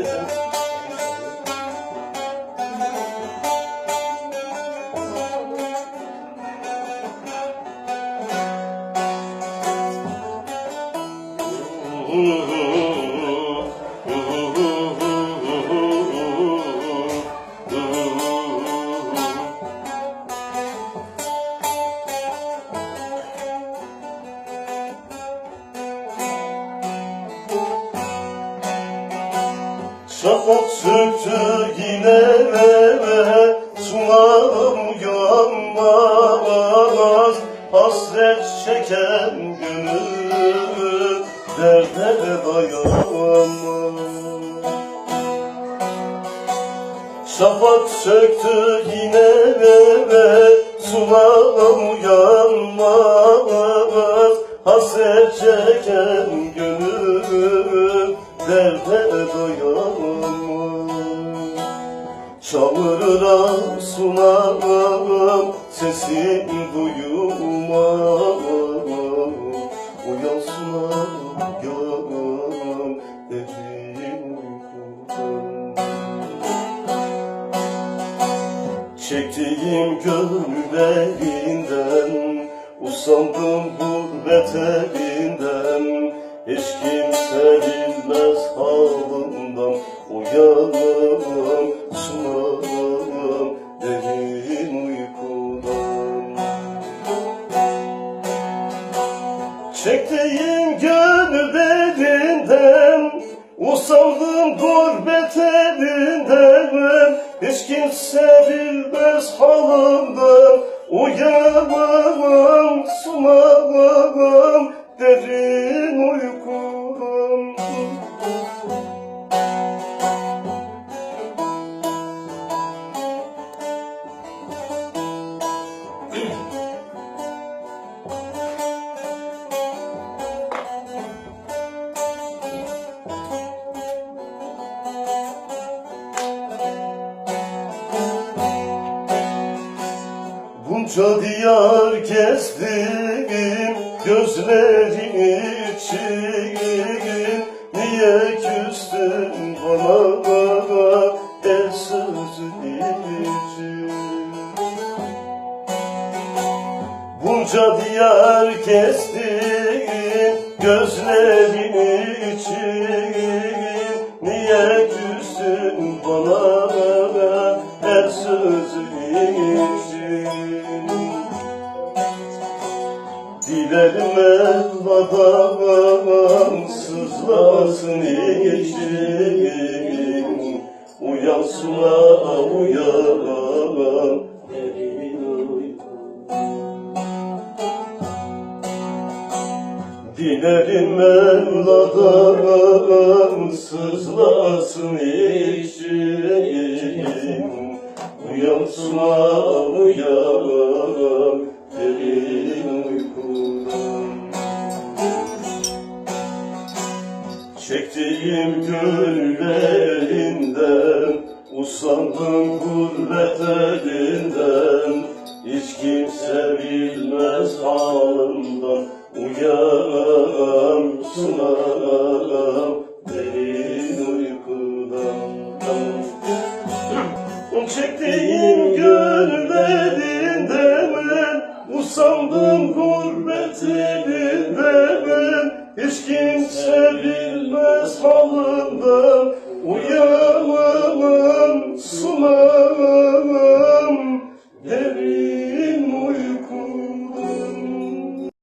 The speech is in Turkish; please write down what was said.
Gezen. Şafak söktü yine eve Sunarım yanmaz Hasret çeken gönül Derde dayanmaz Şafak söktü yine eve Sunarım yanmaz Hasret Doyamaz Çağırıram sunarım Sesim duyulmaz Uyan sunarım yarım Derin uykudan Çektiğim gönüllerinden Usandım gurbet elinden Hiç kimse bilmez halımdan Uyanım sunarım derin uykudan. Çektiğim gönül derinden Usandım gurbet elinden Hiç kimse bilmez halımdan Uyanamam, sunamam Derin Bunca diyar gezdim gözlerin için Niye küstün bana bana el sözün için Bunca diyar gezdim gözlerin için Niye küstün bana her sözün için Dilerim sızlasın için Uyansın ha uyan derin uyku Dilerim Mevla'dan sızlasın için Uyansın ha gönüllerinden Usandım gurbet elinden Hiç kimse bilmez halımdan Uyan sunarım derin uykudan. Çektiğim gönüllerinden Usandım gurbet elinden Hiç kimse